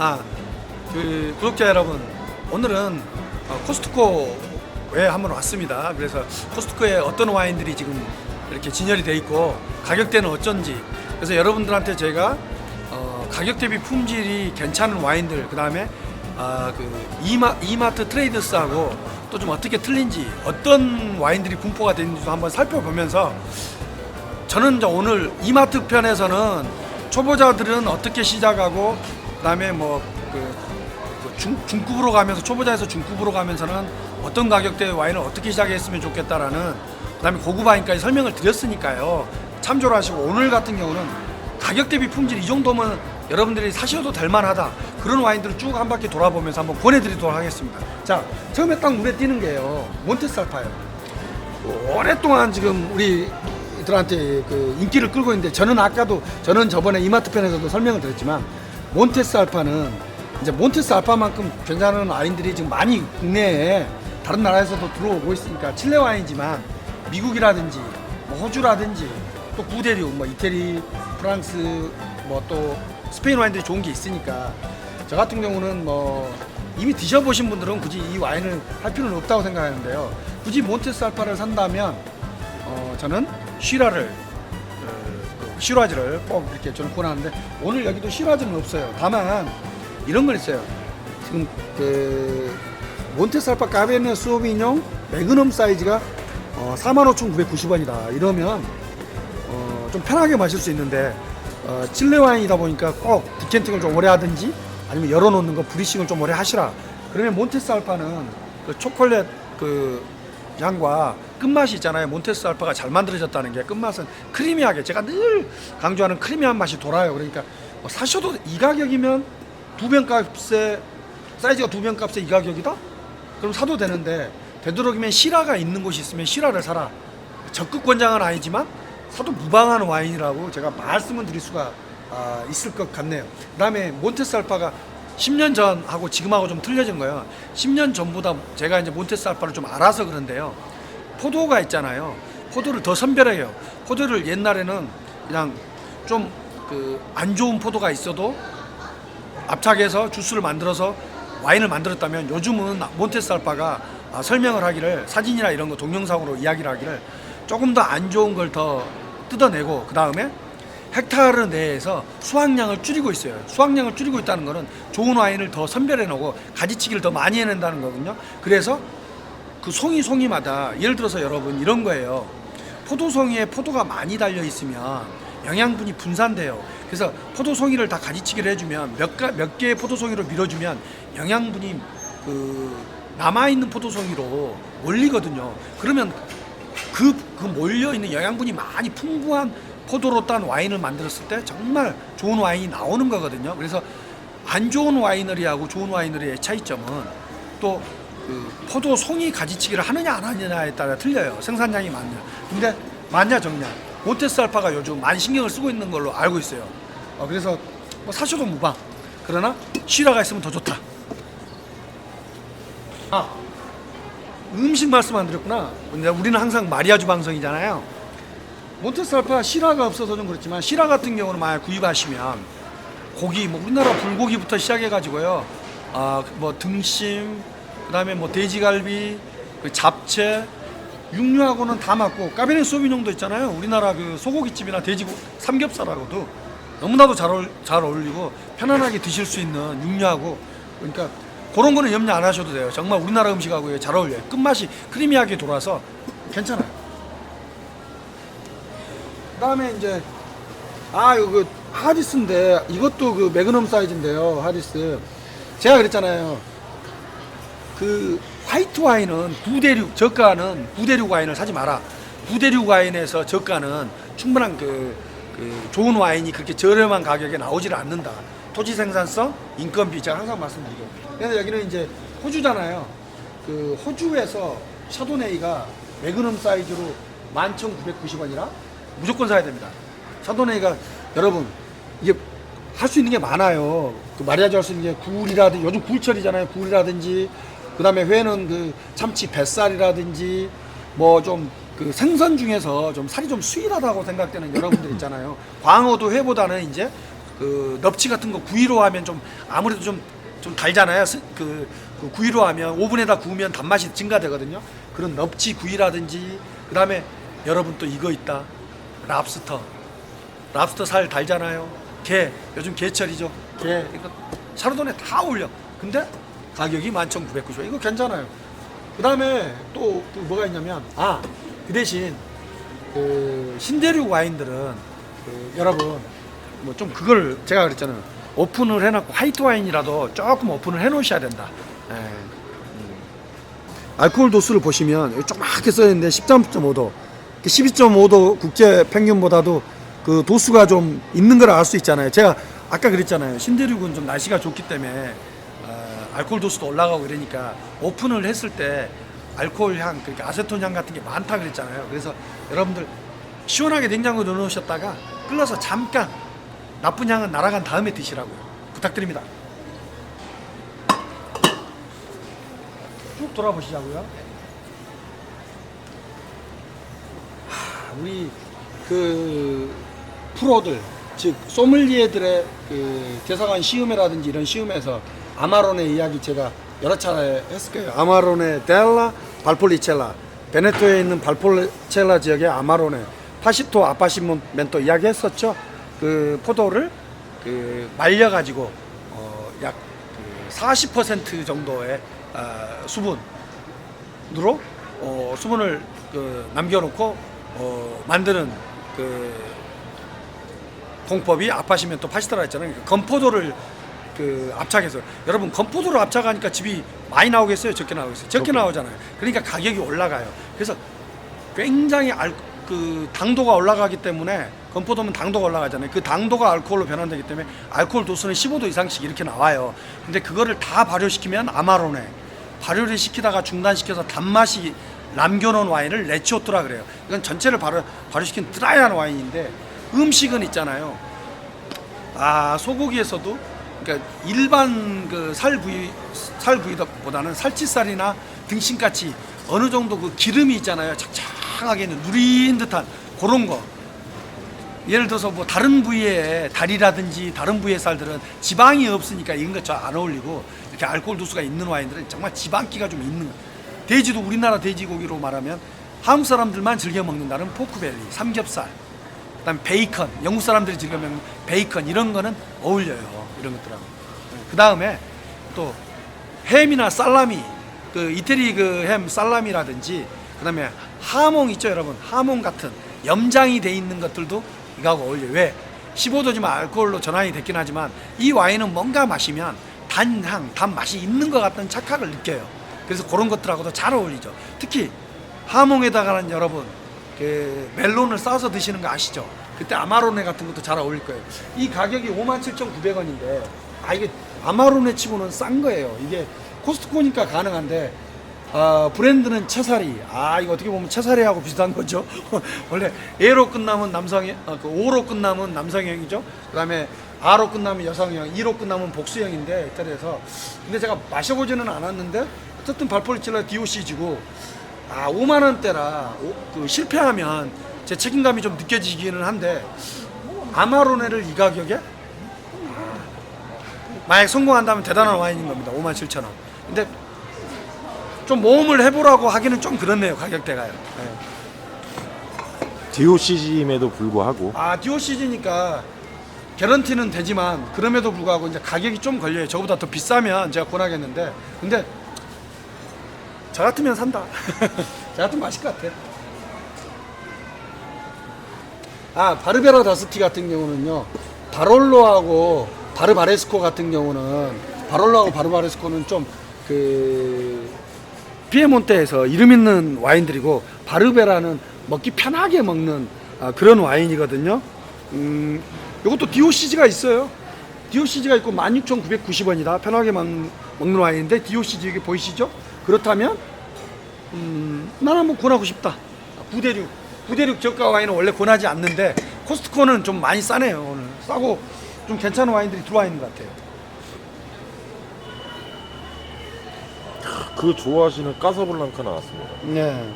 아, 그 구독자 여러분, 오늘은 어, 코스트코에 한번 왔습니다. 그래서 코스트코에 어떤 와인들이 지금 이렇게 진열이 돼 있고 가격대는 어쩐지. 그래서 여러분들한테 제가 어, 가격 대비 품질이 괜찮은 와인들, 그 다음에 아, 그 이마, 이마트 트레이더스하고 또 좀 어떻게 틀린지, 어떤 와인들이 분포가 되는지 좀 한번 살펴보면서 저는 오늘 이마트 편에서는 초보자들은 어떻게 시작하고 그다음에 뭐그 중, 중급으로 가면서 초보자에서 중급으로 가면서는 어떤 가격대의 와인을 어떻게 시작했으면 좋겠다라는 그다음에 고급 와인까지 설명을 드렸으니까요. 참조를 하시고 오늘 같은 경우는 가격 대비 품질 이 정도면 여러분들이 사셔도 될 만하다. 그런 와인들을 쭉 한 바퀴 돌아보면서 한번 보내드리도록 하겠습니다. 자 처음에 딱 눈에 띄는 게요. 몬테살파예요. 오랫동안 지금 우리 들한테 그 인기를 끌고 있는데 저는 아까도 저는 저번에 이마트 편에서도 설명을 드렸지만 몬테스 알파는 이제 몬테스 알파만큼 괜찮은 와인들이 지금 많이 국내에 다른 나라에서도 들어오고 있으니까 칠레 와인이지만 미국이라든지 뭐 호주라든지 또 구대륙 뭐 이태리 프랑스 뭐 또 스페인 와인들이 좋은 게 있으니까 저 같은 경우는 뭐 이미 드셔보신 분들은 굳이 이 와인을 할 필요는 없다고 생각하는데요. 굳이 몬테스 알파를 산다면 어, 저는 쉬라를 시라즈를 꼭 이렇게 저는 권하는데 오늘 여기도 시라즈는 없어요. 다만 이런 건 있어요. 지금 그 몬테스 알파 까베네 수오비뇽 매그넘 사이즈가 어, 45,990원이다. 이러면 어, 좀 편하게 마실 수 있는데 어, 칠레 와인이다 보니까 꼭 디켄팅을 좀 오래 하든지 아니면 열어놓는 거 브리싱을 좀 오래 하시라. 그러면 몬테스 알파는 그 초콜릿 그 향과 끝맛이 있잖아요. 몬테스 알파가 잘 만들어졌다는 게 끝맛은 크리미하게 제가 늘 강조하는 크리미한 맛이 돌아요. 그러니까 뭐 사셔도 이 가격이면 두 병 값에 사이즈가 두 병 값에 이 가격이다? 그럼 사도 되는데 되도록이면 시라가 있는 곳이 있으면 시라를 사라. 적극 권장은 아니지만 사도 무방한 와인이라고 제가 말씀을 드릴 수가 아, 있을 것 같네요. 그다음에 몬테스 알파가 10년 전하고 지금하고 좀 틀려진 거예요. 10년 전보다 제가 이제 몬테스 알파를 좀 알아서 그런데요. 포도가 있잖아요. 포도를 더 선별해요. 포도를 옛날에는 그냥 좀 그 안 좋은 포도가 있어도 압착해서 주스를 만들어서 와인을 만들었다면 요즘은 몬테스 알파가 아, 설명을 하기를 사진이나 이런 거 동영상으로 이야기를 하기를 조금 더 안 좋은 걸 더 뜯어내고 그 다음에 헥타르 내에서 수확량을 줄이고 있어요. 수확량을 줄이고 있다는 거는 좋은 와인을 더 선별해 놓고 가지치기를 더 많이 해낸다는 거거든요. 그래서 그 송이 송이마다 예를 들어서 여러분 이런 거예요. 포도송이에 포도가 많이 달려 있으면 영양분이 분산돼요. 그래서 포도송이를 다 가지치기를 해주면 몇, 가, 몇 개의 포도송이로 밀어주면 영양분이 그 남아 있는 포도송이로 몰리거든요. 그러면 그, 그 몰려 있는 영양분이 많이 풍부한 포도로 딴 와인을 만들었을 때 정말 좋은 와인이 나오는 거거든요. 그래서 안 좋은 와이너리하고 좋은 와이너리의 차이점은 또 그 포도 송이 가지치기를 하느냐 안 하느냐에 따라 틀려요. 생산량이 많냐. 근데 많냐 적냐. 몬테스 알파가 요즘 많이 신경을 쓰고 있는 걸로 알고 있어요. 어, 그래서 뭐 사셔도 무방. 그러나 시라가 있으면 더 좋다. 아 음식 말씀 안 드렸구나. 우리는 항상 마리아주 방송이잖아요. 몬테스 알파 시라가 없어서 좀 그렇지만 시라 같은 경우는 만약 구입하시면 고기 뭐 우리나라 불고기부터 시작해 가지고요. 아뭐 등심 그다음에 뭐 돼지갈비 그 잡채 육류하고는 다 맞고 까베네 소비뇽도 있잖아요. 우리나라 그 소고기집이나 돼지 삼겹살하고도 너무나도 잘, 어울, 잘 어울리고 편안하게 드실 수 있는 육류하고 그러니까 그런 거는 염려 안 하셔도 돼요. 정말 우리나라 음식하고 잘 어울려요. 끝맛이 크리미하게 돌아서 괜찮아요. 그다음에 이제 아 이거 그 하디스인데 이것도 그 매그넘 사이즈인데요. 하디스 제가 그랬잖아요. 그 화이트 와인은 부대륙 저가는 부대륙 와인을 사지 마라. 부대륙 와인에서 저가는 충분한 그, 그 좋은 와인이 그렇게 저렴한 가격에 나오지를 않는다. 토지 생산성, 인건비 제가 항상 말씀드리고. 그래서 여기는 이제 호주잖아요. 그 호주에서 샤도네이가 매그넘 사이즈로 11,990원이라 무조건 사야 됩니다. 샤도네이가 여러분 이게 할 수 있는 게 많아요. 그 마리아주 할 수 있는 게 굴이라든지 요즘 굴철이잖아요. 굴이라든지 그다음에 회는 그 참치 뱃살이라든지 뭐 좀 그 생선 중에서 좀 살이 좀 수일하다고 생각되는 여러분들 있잖아요. 광어도 회보다는 이제 그 넙치 같은 거 구이로 하면 좀 아무래도 좀 좀 달잖아요. 스- 그, 그 구이로 하면 오븐에다 구우면 단맛이 증가되거든요. 그런 넙치 구이라든지 그다음에 여러분 또 이거 있다. 랍스터. 랍스터 살 달잖아요. 게 요즘 게철이죠. 게 이거 샤르도네 다 올려. 근데 가격이 11,990원. 이거 괜찮아요. 그다음에 또그 뭐가 있냐면 아 그 대신 그 신대륙 와인들은 그 여러분 뭐 좀 그걸 제가 그랬잖아요. 오픈을 해놓고 화이트 와인이라도 조금 오픈을 해놓으셔야 된다. 예. 음. 알코올 도수를 보시면 여기 조그맣게 써 있는데 13.5도, 12.5도 국제 평균보다도 그 도수가 좀 있는 걸 알 수 있잖아요. 제가 아까 그랬잖아요. 신대륙은 좀 날씨가 좋기 때문에 어, 알코올 도수도 올라가고 이러니까 오픈을 했을 때 알코올 향, 그러니까 아세톤 향 같은 게 많다 그랬잖아요. 그래서 여러분들 시원하게 냉장고에 넣어놓으셨다가 끓여서 잠깐 나쁜 향은 날아간 다음에 드시라고요. 부탁드립니다. 쭉 돌아보시자고요. 우리 그 프로들 즉 소믈리에들의 그 대사관 시음회라든지 이런 시음회에서 아마론의 이야기 제가 여러 차례 했을 거예요. 아마론의 델라 발폴리첼라 베네토에 있는 발폴리첼라 지역의 아마론의 파시토 아파시멘토 이야기했었죠. 그 포도를 그 말려 가지고 어, 약40% 정도의 어, 수분으로 어, 수분을 그 남겨놓고 어, 만드는 그 공법이 아파시면 또 파시더라 했잖아요. 그러니까 건포도를 그 압착해서 여러분 건포도를 압착하니까 집이 많이 나오겠어요? 적게 나오겠어요? 적게 나오잖아요. 그러니까 가격이 올라가요. 그래서 굉장히 알, 그 당도가 올라가기 때문에 건포도면 당도가 올라가잖아요. 그 당도가 알코올로 변환되기 때문에 알코올 도수는 15도 이상씩 이렇게 나와요. 근데 그거를 다 발효시키면 아마론에 발효를 시키다가 중단시켜서 단맛이 남겨놓은 와인을 레치오토라 그래요. 이건 전체를 발효, 발효시킨 드라이한 와인인데 음식은 있잖아요. 아 소고기에서도 그러니까 일반 그 살구이 살구이보다는 살치살이나 등심같이 어느 정도 그 기름이 있잖아요. 착착하게 누린 듯한 그런 거. 예를 들어서 뭐 다른 부위의 다리라든지 다른 부위의 살들은 지방이 없으니까 이런 거잘안 어울리고 이렇게 알코올 도수가 있는 와인들은 정말 지방기가 좀 있는 거. 돼지도 우리나라 돼지고기로 말하면 한국 사람들만 즐겨 먹는다는 포크벨리, 삼겹살, 그다음 베이컨, 영국 사람들이 즐겨 먹는 베이컨 이런 거는 어울려요. 이런 것들하고. 그 다음에 또 햄이나 살라미, 그 이태리 그 햄 살라미라든지 그다음에 하몽 있죠, 여러분. 하몽 같은 염장이 돼 있는 것들도 이거하고 어울려요. 왜? 15도지만 알코올로 전환이 됐긴 하지만 이 와인은 뭔가 마시면 단향, 단맛이 있는 것 같다는 착각을 느껴요. 그래서 그런 것들하고도 잘 어울리죠. 특히 하몽에다가는 여러분 그 멜론을 싸서 드시는 거 아시죠? 그때 아마로네 같은 것도 잘 어울릴 거예요. 이 가격이 57,900원인데 아 이게 아마로네 치고는 싼 거예요. 이게 코스트코니까 가능한데 아, 브랜드는 채사리. 아, 이거 어떻게 보면 채사리하고 비슷한 거죠. 원래 A로 끝나면 남성형, 아, 그 O로 끝나면 남성형이죠. 그 다음에 R로 끝나면 여성형, E로 끝나면 복수형인데 이탈리아에서 근데 제가 마셔보지는 않았는데 어쨌든 발폴리첼라 DOC지고 아, 5만 원대라 오- 그 실패하면 제 책임감이 좀 느껴지기는 한데 아마로네를 이 가격에 아, 만약 성공한다면 대단한 와인인 겁니다. 5만 7천 원. 근데 좀 모험을 해보라고 하기는 좀 그렇네요 가격대가요. 네. DOC임에도 불구하고 아 DOCG니까 개런티는 되지만 그럼에도 불구하고 이제 가격이 좀 걸려요. 저보다 더 비싸면 제가 권하겠는데 근데 저 같으면 산다. 저 같으면 마실 것 같아. 아 바르베라 다스티 같은 경우는요 바롤로하고 바르바레스코 같은 경우는 바롤로하고 바르바레스코는 좀그 피에몬테에서 이름 있는 와인들이고 바르베라는 먹기 편하게 먹는 아, 그런 와인이거든요. 음, 이것도 DOCG가 있어요. DOCG가 있고 16,990원이다. 편하게 먹, 먹는 와인인데 DOCG 여기 보이시죠? 그렇다면 음, 난 한번 권하고 싶다. 구대륙. 구대륙 저가 와인은 원래 권하지 않는데 코스트코는 좀 많이 싸네요 오늘. 싸고 좀 괜찮은 와인들이 들어와 있는 것 같아요. 그 좋아하시는 까사블랑카 나왔습니다. 네.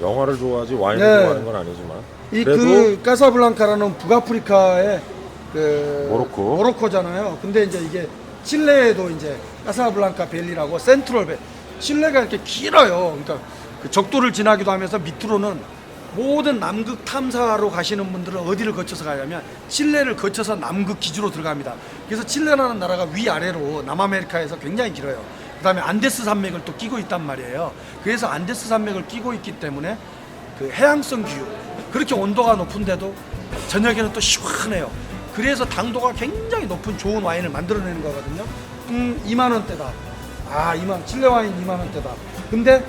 영화를 좋아하지 와인을 네. 좋아하는 건 아니지만 이 그래도 그 까사블랑카라는 북아프리카의 그 모로코. 모로코잖아요. 근데 이제 이게 칠레에도 이제 카사블랑카 밸리라고 센트럴 밸 칠레가 이렇게 길어요. 그러니까 그 적도를 지나기도 하면서 밑으로는 모든 남극 탐사로 가시는 분들은 어디를 거쳐서 가냐면 칠레를 거쳐서 남극 기지로 들어갑니다. 그래서 칠레라는 나라가 위아래로 남아메리카에서 굉장히 길어요. 그다음에 안데스 산맥을 또 끼고 있단 말이에요. 그래서 안데스 산맥을 끼고 있기 때문에 그 해양성 기후 그렇게 온도가 높은데도 저녁에는 또 시원해요. 그래서 당도가 굉장히 높은 좋은 와인을 만들어내는 거거든요. 음, 2만 원대다. 아, 2만 칠레 와인 2만 원대다. 근데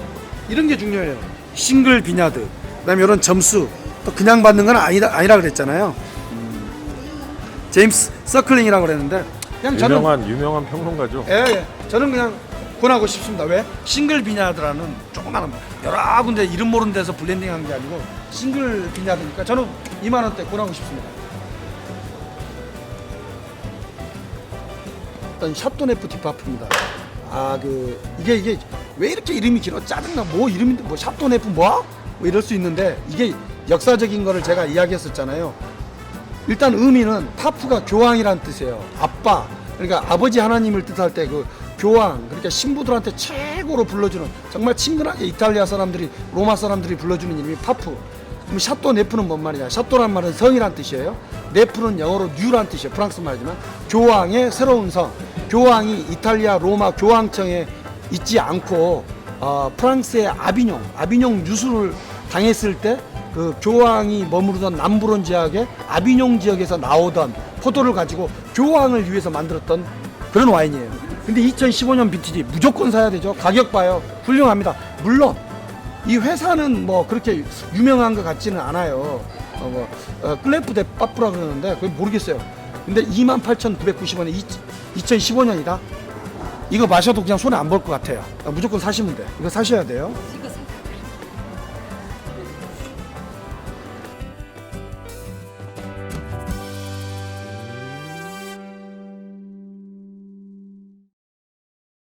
이런 게 중요해요. 싱글 비냐드. 그다음에 이런 점수 또 그냥 받는 건 아니다 아니라 그랬잖아요. 음, 제임스 서클링이라고 그랬는데 그냥 저는 유명한 유명한 평론가죠. 예, 예. 저는 그냥 권하고 싶습니다. 왜? 싱글 비냐드라는 조그마한 여러 군데 이름 모르는 데서 블렌딩한 게 아니고 싱글 비냐드니까 저는 2만 원대 권하고 싶습니다. 일단 샤토네프 디파프입니다. 아 그 이게 이게 왜 이렇게 이름이 길어 짜증나 뭐 이름인데 뭐 샤토네프 뭐? 뭐 이럴 수 있는데 이게 역사적인 거를 제가 이야기했었잖아요. 일단 의미는 파프가 교황이란 뜻이에요. 아빠. 그러니까 아버지 하나님을 뜻할 때 그 교황. 그러니까 신부들한테 최고로 불러주는 정말 친근하게 이탈리아 사람들이 로마 사람들이 불러주는 이름이 파프. 그럼 샤또 네프는 뭔 말이냐? 샤또란 말은 성이란 뜻이에요. 네프는 영어로 뉴란 뜻이에요. 프랑스 말이지만 교황의 새로운 성. 교황이 이탈리아 로마 교황청에 있지 않고 어, 프랑스의 아비뇽, 아비뇽 유수를 당했을 때 그 교황이 머무르던 남부론 지역의 아비뇽 지역에서 나오던 포도를 가지고 교황을 위해서 만들었던 그런 와인이에요. 근데 2015년 빈티지 무조건 사야 되죠. 가격 봐요. 훌륭합니다. 물론 이 회사는 뭐 그렇게 유명한 것 같지는 않아요. 어, 뭐 어, 클레프 데 빠프라 그러는데 그걸 모르겠어요. 근데 28,990원에 2015년이다. 이거 마셔도 그냥 손에 안 볼 것 같아요. 어, 무조건 사시면 돼. 이거 사셔야 돼요. 사-